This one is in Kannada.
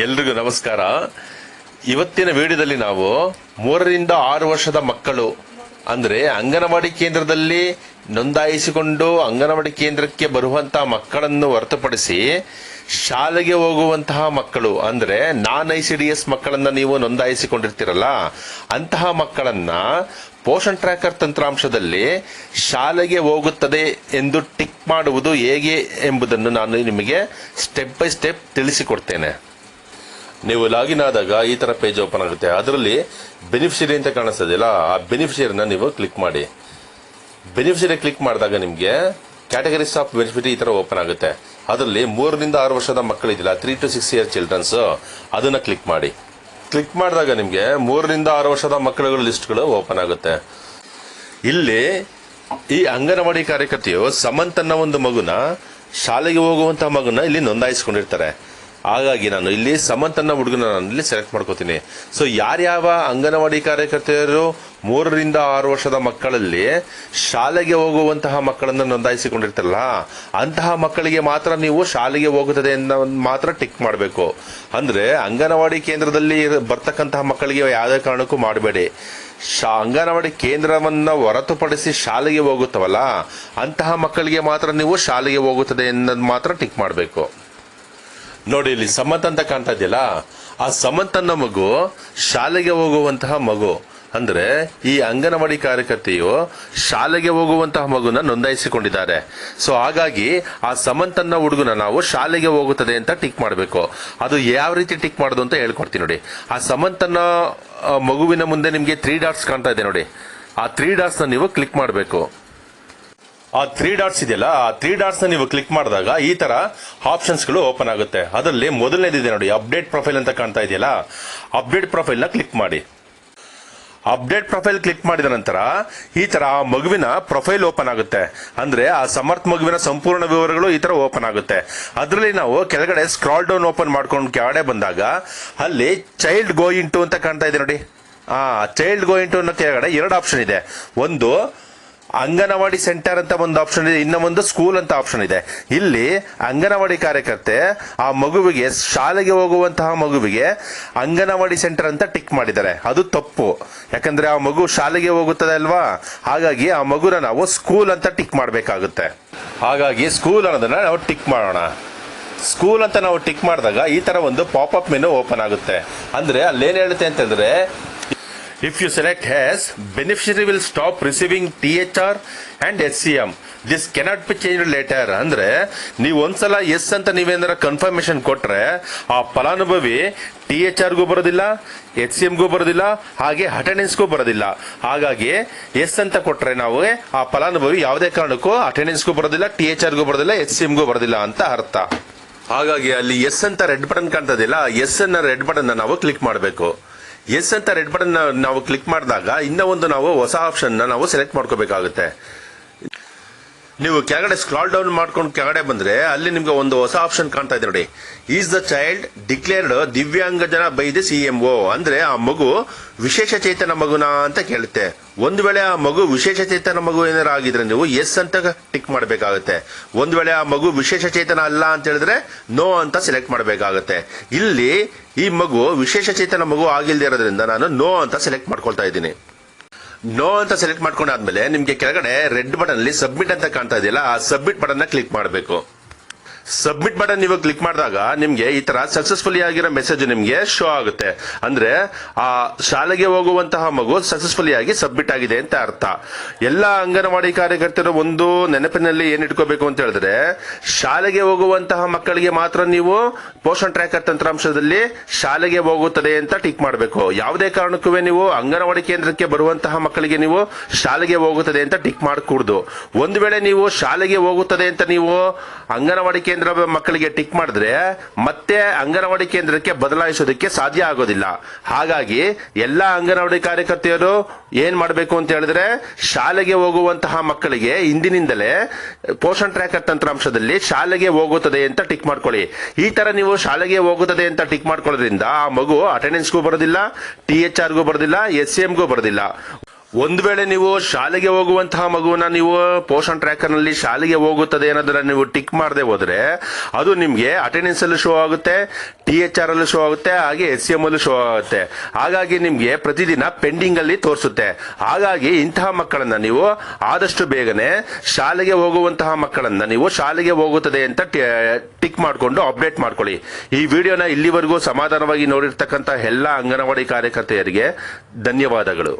ಎಲ್ರಿಗೂ ನಮಸ್ಕಾರ. ಇವತ್ತಿನ ವಿಡಿಯೋದಲ್ಲಿ ನಾವು ಮೂರರಿಂದ ಆರು ವರ್ಷದ ಮಕ್ಕಳು, ಅಂದ್ರೆ ಅಂಗನವಾಡಿ ಕೇಂದ್ರದಲ್ಲಿ ನೋಂದಾಯಿಸಿಕೊಂಡು ಅಂಗನವಾಡಿ ಕೇಂದ್ರಕ್ಕೆ ಬರುವಂತಹ ಮಕ್ಕಳನ್ನು ಹೊರತುಪಡಿಸಿ ಶಾಲೆಗೆ ಹೋಗುವಂತಹ ಮಕ್ಕಳು, ಅಂದ್ರೆ ನಾನ್ ಐ ಸಿ ಡಿ ಎಸ್ ಮಕ್ಕಳನ್ನ ನೀವು ನೋಂದಾಯಿಸಿಕೊಂಡಿರ್ತೀರಲ್ಲ, ಅಂತಹ ಮಕ್ಕಳನ್ನ ಪೋಷಣ್ ಟ್ರ್ಯಾಕರ್ ತಂತ್ರಾಂಶದಲ್ಲಿ ಶಾಲೆಗೆ ಹೋಗುತ್ತದೆ ಎಂದು ಟಿಕ್ ಮಾಡುವುದು ಹೇಗೆ ಎಂಬುದನ್ನು ನಾನು ನಿಮಗೆ ಸ್ಟೆಪ್ ಬೈ ಸ್ಟೆಪ್ ತಿಳಿಸಿಕೊಡ್ತೇನೆ. ನೀವು ಲಾಗಿನ್ ಆದಾಗ ಈ ತರ ಪೇಜ್ ಓಪನ್ ಆಗುತ್ತೆ. ಅದರಲ್ಲಿ ಬೆನಿಫಿಷಿಯರಿ ಅಂತ ಕಾಣಿಸ್ತದಿಲ್ಲ ಆ ಬೆನಿಫಿಷರಿನ ನೀವು ಕ್ಲಿಕ್ ಮಾಡಿ. ಬೆನಿಫಿಷಿಯರಿ ಕ್ಲಿಕ್ ಮಾಡಿದಾಗ ನಿಮಗೆ ಕ್ಯಾಟಗರೀಸ್ ಆಫ್ ಬೆನಿಫಿಟ್ ಈ ತರ ಓಪನ್ ಆಗುತ್ತೆ. ಅದರಲ್ಲಿ ಮೂರರಿಂದ ಆರು ವರ್ಷದ ಮಕ್ಕಳಿದಿಲ್ಲ three to six year childrens ಅದನ್ನ ಕ್ಲಿಕ್ ಮಾಡಿ. ಕ್ಲಿಕ್ ಮಾಡಿದಾಗ ನಿಮಗೆ ಮೂರರಿಂದ ಆರು ವರ್ಷದ ಮಕ್ಕಳುಗಳ ಲಿಸ್ಟ್ಗಳು ಓಪನ್ ಆಗುತ್ತೆ. ಇಲ್ಲಿ ಈ ಅಂಗನವಾಡಿ ಕಾರ್ಯಕರ್ತೆಯು ಸಮಂತ್ ಒಂದು ಮಗುನ ಶಾಲೆಗೆ ಹೋಗುವಂತಹ ಮಗುನ ಇಲ್ಲಿ ನೋಂದಾಯಿಸಿಕೊಂಡಿರ್ತಾರೆ. ಹಾಗಾಗಿ ನಾನು ಇಲ್ಲಿ ಸಮಂತನ್ನ ಅನ್ನೋ ಹುಡುಗನ ನಾನು ಇಲ್ಲಿ ಸೆಲೆಕ್ಟ್ ಮಾಡ್ಕೋತೀನಿ. ಸೊ ಯಾರ್ಯಾವ ಅಂಗನವಾಡಿ ಕಾರ್ಯಕರ್ತೆಯರು ಮೂರರಿಂದ ಆರು ವರ್ಷದ ಮಕ್ಕಳಲ್ಲಿ ಶಾಲೆಗೆ ಹೋಗುವಂತಹ ಮಕ್ಕಳನ್ನು ನೋಂದಾಯಿಸಿಕೊಂಡಿರ್ತಲ್ಲ ಅಂತಹ ಮಕ್ಕಳಿಗೆ ಮಾತ್ರ ನೀವು ಶಾಲೆಗೆ ಹೋಗುತ್ತದೆ ಅನ್ನೋ ಮಾತ್ರ ಟಿಕ್ ಮಾಡಬೇಕು. ಅಂದ್ರೆ ಅಂಗನವಾಡಿ ಕೇಂದ್ರದಲ್ಲಿ ಬರ್ತಕ್ಕಂತಹ ಮಕ್ಕಳಿಗೆ ಯಾವುದೇ ಕಾರಣಕ್ಕೂ ಮಾಡಬೇಡಿ. ಶಾ, ಅಂಗನವಾಡಿ ಕೇಂದ್ರವನ್ನ ಹೊರತುಪಡಿಸಿ ಶಾಲೆಗೆ ಹೋಗುತ್ತವಲ್ಲ, ಅಂತಹ ಮಕ್ಕಳಿಗೆ ಮಾತ್ರ ನೀವು ಶಾಲೆಗೆ ಹೋಗುತ್ತದೆ ಅನ್ನೋದು ಮಾತ್ರ ಟಿಕ್ ಮಾಡಬೇಕು. ನೋಡಿ, ಇಲ್ಲಿ ಸಮಂತ್ ಅಂತ ಕಾಣ್ತಾ ಇದೆಯಲ್ಲ ಆ ಸಮಂತ್ ಅನ್ನೋ ಮಗು ಶಾಲೆಗೆ ಹೋಗುವಂತಹ ಮಗು. ಅಂದ್ರೆ ಈ ಅಂಗನವಾಡಿ ಕಾರ್ಯಕರ್ತೆಯು ಶಾಲೆಗೆ ಹೋಗುವಂತಹ ಮಗುನ ನೋಂದಾಯಿಸಿಕೊಂಡಿದ್ದಾರೆ. ಸೊ ಹಾಗಾಗಿ ಆ ಸಮಂತ್ ಅನ್ನೋ ಹುಡುಗನ ನಾವು ಶಾಲೆಗೆ ಹೋಗುತ್ತದೆ ಅಂತ ಟಿಕ್ ಮಾಡಬೇಕು. ಅದು ಯಾವ ರೀತಿ ಟಿಕ್ ಮಾಡೋದು ಅಂತ ಹೇಳ್ಕೊಡ್ತೀನಿ ನೋಡಿ. ಆ ಸಮಂತ್ ಅನ್ನೋ ಮಗುವಿನ ಮುಂದೆ ನಿಮಗೆ ತ್ರೀ ಡಾಟ್ಸ್ ಕಾಣ್ತಾ ಇದೆ ನೋಡಿ. ಆ ತ್ರೀ ಡಾಟ್ಸ್ನ ನೀವು ಕ್ಲಿಕ್ ಮಾಡಬೇಕು. ಆ ತ್ರೀ ಡಾಟ್ಸ್ ಇದೆಯಲ್ಲ, ಆ ತ್ರೀ ಡಾಟ್ಸ್ನ ನೀವು ಕ್ಲಿಕ್ ಮಾಡಿದಾಗ ಈ ತರ ಆಪ್ಷನ್ಸ್ಗಳು ಓಪನ್ ಆಗುತ್ತೆ. ಅದರಲ್ಲಿ ಮೊದಲನೇದಿದೆ ನೋಡಿ ಅಪ್ಡೇಟ್ ಪ್ರೊಫೈಲ್ ಅಂತ ಕಾಣ್ತಾ ಇದೆಯಲ್ಲ ಅಪ್ಡೇಟ್ ಪ್ರೊಫೈಲ್ನ ಕ್ಲಿಕ್ ಮಾಡಿ. ಅಪ್ಡೇಟ್ ಪ್ರೊಫೈಲ್ ಕ್ಲಿಕ್ ಮಾಡಿದ ನಂತರ ಈ ತರ ಆ ಮಗುವಿನ ಪ್ರೊಫೈಲ್ ಓಪನ್ ಆಗುತ್ತೆ. ಅಂದ್ರೆ ಆ ಸಮರ್ಥ ಮಗುವಿನ ಸಂಪೂರ್ಣ ವಿವರಗಳು ಈ ತರ ಓಪನ್ ಆಗುತ್ತೆ. ಅದರಲ್ಲಿ ನಾವು ಕೆಳಗಡೆ ಸ್ಕ್ರಾಲ್ ಡೌನ್ ಓಪನ್ ಮಾಡ್ಕೊಂಡು ಕೆಳಗಡೆ ಬಂದಾಗ ಅಲ್ಲಿ ಚೈಲ್ಡ್ ಗೋ ಇಂಟು ಅಂತ ಕಾಣ್ತಾ ಇದೆ ನೋಡಿ. ಆ ಚೈಲ್ಡ್ ಗೋ ಇಂಟು ಅನ್ನೋ ಕೆಳಗಡೆ ಎರಡು ಆಪ್ಷನ್ ಇದೆ. ಒಂದು ಅಂಗನವಾಡಿ ಸೆಂಟರ್ ಅಂತ ಒಂದು ಆಪ್ಷನ್ ಇದೆ. ಇನ್ನ ಒಂದು ಸ್ಕೂಲ್ ಅಂತ ಆಪ್ಷನ್ ಇದೆ. ಇಲ್ಲಿ ಅಂಗನವಾಡಿ ಕಾರ್ಯಕರ್ತೆ ಆ ಮಗುವಿಗೆ, ಶಾಲೆಗೆ ಹೋಗುವಂತಹ ಮಗುವಿಗೆ ಅಂಗನವಾಡಿ ಸೆಂಟರ್ ಅಂತ ಟಿಕ್ ಮಾಡಿದ್ದಾರೆ. ಅದು ತಪ್ಪು. ಯಾಕಂದ್ರೆ ಆ ಮಗು ಶಾಲೆಗೆ ಹೋಗುತ್ತದೆ ಅಲ್ವಾ? ಹಾಗಾಗಿ ಆ ಮಗುನ ನಾವು ಸ್ಕೂಲ್ ಅಂತ ಟಿಕ್ ಮಾಡಬೇಕಾಗುತ್ತೆ. ಹಾಗಾಗಿ ಸ್ಕೂಲ್ ಅನ್ನೋದನ್ನ ನಾವು ಟಿಕ್ ಮಾಡೋಣ. ಸ್ಕೂಲ್ ಅಂತ ನಾವು ಟಿಕ್ ಮಾಡಿದಾಗ ಈ ತರ ಒಂದು ಪಾಪ್ ಅಪ್ ಮೆನು ಓಪನ್ ಆಗುತ್ತೆ. ಅಂದ್ರೆ ಅಲ್ಲೇನ್ ಹೇಳುತ್ತೆ ಅಂತ ಹೇಳಿದ್ರೆ if you select beneficiary receiving T H R and S C M this cannot be change later ಅಂದ್ರೆ ನೀವು ಒಂದ್ಸಲ ಎಸ್ ಅಂತ ನೀವೇನಾರ ಕನ್ಫರ್ಮೇಶನ್ ಕೊಟ್ರೆ, ಆ ಫಲಾನುಭವಿ ಟಿ ಎಚ್ ಆರ್ಗೂ ಬರೋದಿಲ್ಲ ಎಚ್ ಸಿ ಎಂಗೂ ಬರೋದಿಲ್ಲ, ಹಾಗೆ ಅಟೆಂಡೆನ್ಸ್ಗೂ ಬರೋದಿಲ್ಲ. ಹಾಗಾಗಿ ಎಸ್ ಅಂತ ಕೊಟ್ರೆ ನಾವು ಆ ಫಲಾನುಭವಿ ಯಾವುದೇ ಕಾರಣಕ್ಕೂ ಅಟೆಂಡೆನ್ಸ್ಗೂ ಬರೋದಿಲ್ಲ ಟಿ ಎಚ್ ಆರ್ಗೂ ಬರೋದಿಲ್ಲ ಎಚ್ ಸಿ ಎಂಗೂ ಬರೋದಿಲ್ಲ ಅಂತ ಅರ್ಥ. ಹಾಗಾಗಿ ಅಲ್ಲಿ ಎಸ್ ಅಂತ ರೆಡ್ ಬಟನ್ ಕಾಣ್ತದಿಲ್ಲ ಎಸ್ ಅನ್ನ ರೆಡ್ ಬಟನ್ ನಾವು ಕ್ಲಿಕ್ ಮಾಡಬೇಕು. ಎಸ್ ಅಂತ ರೆಡ್ ಬಟನ್ ನಾವು ಕ್ಲಿಕ್ ಮಾಡಿದಾಗ ಇನ್ನೂ ಒಂದು ನಾವು ಹೊಸ ಆಪ್ಷನ್ ನಾವು ಸೆಲೆಕ್ಟ್ ಮಾಡ್ಕೋಬೇಕಾಗುತ್ತೆ. ನೀವು ಕೆಳಗಡೆ ಸ್ಕ್ರಾಲ್ ಡೌನ್ ಮಾಡ್ಕೊಂಡು ಕೆಳಗಡೆ ಬಂದ್ರೆ ಅಲ್ಲಿ ನಿಮ್ಗೆ ಒಂದು ಹೊಸ ಆಪ್ಷನ್ ಕಾಣ್ತಾ ಇದೆ ನೋಡಿ. Is the child declared ದಿವ್ಯಾಂಗಜನ by the C M O ಅಂದ್ರೆ ಆ ಮಗು ವಿಶೇಷ ಚೇತನ ಮಗುನ ಅಂತ ಕೇಳುತ್ತೆ. ಒಂದು ವೇಳೆ ಆ ಮಗು ವಿಶೇಷ ಚೇತನ ಮಗು ಏನಾರ ಆಗಿದ್ರೆ ನೀವು ಎಸ್ ಅಂತ ಟಿಕ್ ಮಾಡಬೇಕಾಗುತ್ತೆ. ಒಂದು ವೇಳೆ ಆ ಮಗು ವಿಶೇಷ ಚೇತನ ಅಲ್ಲ ಅಂತ ಹೇಳಿದ್ರೆ ನೋ ಅಂತ ಸೆಲೆಕ್ಟ್ ಮಾಡಬೇಕಾಗುತ್ತೆ. ಇಲ್ಲಿ ಈ ಮಗು ವಿಶೇಷ ಚೇತನ ಮಗು ಆಗಿಲ್ದೇ ಇರೋದ್ರಿಂದ ನಾನು ನೋ ಅಂತ ಸೆಲೆಕ್ಟ್ ಮಾಡ್ಕೊಳ್ತಾ ಇದ್ದೀನಿ. ನೋ ಅಂತ ಸೆಲೆಕ್ಟ್ ಮಾಡ್ಕೊಂಡಾದ್ಮೇಲೆ ನಿಮ್ಗೆ ಕೆಳಗಡೆ ರೆಡ್ ಬಟನ್ ಅಲ್ಲಿ ಸಬ್ಮಿಟ್ ಅಂತ ಕಾಣ್ತಾ ಇದೆಯಲ್ಲ, ಆ ಸಬ್ಮಿಟ್ ಬಟನ್ ಕ್ಲಿಕ್ ಮಾಡಬೇಕು. ಸಬ್ಮಿಟ್ ಬಟನ್ ನೀವು ಕ್ಲಿಕ್ ಮಾಡಿದಾಗ ನಿಮ್ಗೆ ಈ ತರ ಸಕ್ಸಸ್ಫುಲಿ ಆಗಿರೋ ಮೆಸೇಜ್ ನಿಮ್ಗೆ ಶೋ ಆಗುತ್ತೆ. ಅಂದ್ರೆ, ಆ ಶಾಲೆಗೆ ಹೋಗುವಂತಹ ಮಗು ಸಕ್ಸಸ್ಫುಲಿ ಆಗಿ ಸಬ್ಮಿಟ್ ಆಗಿದೆ ಅಂತ ಅರ್ಥ. ಎಲ್ಲ ಅಂಗನವಾಡಿ ಕಾರ್ಯಕರ್ತರು ಒಂದು ನೆನಪಿನಲ್ಲಿ ಏನ್ ಇಟ್ಕೋಬೇಕು ಅಂತ ಹೇಳಿದ್ರೆ, ಶಾಲೆಗೆ ಹೋಗುವಂತಹ ಮಕ್ಕಳಿಗೆ ಮಾತ್ರ ನೀವು ಪೋಷಣ್ ಟ್ರ್ಯಾಕರ್ ತಂತ್ರಾಂಶದಲ್ಲಿ ಶಾಲೆಗೆ ಹೋಗುತ್ತದೆ ಅಂತ ಟಿಕ್ ಮಾಡಬೇಕು. ಯಾವುದೇ ಕಾರಣಕ್ಕೂ ನೀವು ಅಂಗನವಾಡಿ ಕೇಂದ್ರಕ್ಕೆ ಬರುವಂತಹ ಮಕ್ಕಳಿಗೆ ನೀವು ಶಾಲೆಗೆ ಹೋಗುತ್ತದೆ ಅಂತ ಟಿಕ್ ಮಾಡಕೂಡ್ದು. ಒಂದು ವೇಳೆ ನೀವು ಶಾಲೆಗೆ ಹೋಗುತ್ತದೆ ಅಂತ ನೀವು ಅಂಗನವಾಡಿ ಕೇಂದ್ರ ಮಕ್ಕಳಿಗೆ ಟಿಕ್ ಮಾಡಿದ್ರೆ ಮತ್ತೆ ಅಂಗನವಾಡಿ ಕೇಂದ್ರಕ್ಕೆ ಬದಲಾಯಿಸೋದಕ್ಕೆ ಸಾಧ್ಯ ಆಗೋದಿಲ್ಲ. ಹಾಗಾಗಿ ಎಲ್ಲಾ ಅಂಗನವಾಡಿ ಕಾರ್ಯಕರ್ತೆಯರು ಏನ್ ಮಾಡಬೇಕು ಅಂತ ಹೇಳಿದ್ರೆ ಶಾಲೆಗೆ ಹೋಗುವಂತಹ ಮಕ್ಕಳಿಗೆ ಇಂದಿನಿಂದಲೇ ಪೋಷಣ್ ಟ್ರ್ಯಾಕರ್ ತಂತ್ರಾಂಶದಲ್ಲಿ ಶಾಲೆಗೆ ಹೋಗುತ್ತದೆ ಅಂತ ಟಿಕ್ ಮಾಡ್ಕೊಳ್ಳಿ. ಈ ತರ ನೀವು ಶಾಲೆಗೆ ಹೋಗುತ್ತದೆ ಅಂತ ಟಿಕ್ ಮಾಡ್ಕೊಳ್ಳೋದ್ರಿಂದ ಆ ಮಗು ಅಟೆಂಡೆನ್ಸ್ಗೂ ಬರೋದಿಲ್ಲ ಟಿ ಎಚ್ ಆರ್ಗೂ ಬರೋದಿಲ್ಲ ಎಸ್ ಎಂಗೂ ಬರೋದಿಲ್ಲ. ಒಂದು ವೇಳೆ ನೀವು ಶಾಲೆಗೆ ಹೋಗುವಂತಹ ಮಗುವನ್ನ ನೀವು ಪೋಷಣ್ ಟ್ರ್ಯಾಕರ್ನಲ್ಲಿ ಶಾಲೆಗೆ ಹೋಗುತ್ತದೆ ಅನ್ನೋದನ್ನ ನೀವು ಟಿಕ್ ಮಾಡದೆ ಹೋದ್ರೆ ಅದು ನಿಮಗೆ ಅಟೆಂಡೆನ್ಸ್ ಅಲ್ಲಿ ಶೋ ಆಗುತ್ತೆ ಟಿ ಎಚ್ ಆರ್ ಅಲ್ಲೂ ಶೋ ಆಗುತ್ತೆ, ಹಾಗೆ ಎಸ್ ಸಿ ಎಂ ಅಲ್ಲೂ ಶೋ ಆಗುತ್ತೆ. ಹಾಗಾಗಿ ನಿಮಗೆ ಪ್ರತಿದಿನ ಪೆಂಡಿಂಗ್ ಅಲ್ಲಿ ತೋರಿಸುತ್ತೆ. ಹಾಗಾಗಿ ಇಂತಹ ಮಕ್ಕಳನ್ನ ನೀವು ಆದಷ್ಟು ಬೇಗನೆ ಶಾಲೆಗೆ ಹೋಗುವಂತಹ ಮಕ್ಕಳನ್ನ ನೀವು ಶಾಲೆಗೆ ಹೋಗುತ್ತದೆ ಅಂತ ಟಿಕ್ ಮಾಡಿಕೊಂಡು ಅಪ್ಡೇಟ್ ಮಾಡ್ಕೊಳ್ಳಿ. ಈ ವಿಡಿಯೋನ ಇಲ್ಲಿವರೆಗೂ ಸಮಾಧಾನವಾಗಿ ನೋಡಿರ್ತಕ್ಕಂಥ ಎಲ್ಲ ಅಂಗನವಾಡಿ ಕಾರ್ಯಕರ್ತೆಯರಿಗೆ ಧನ್ಯವಾದಗಳು.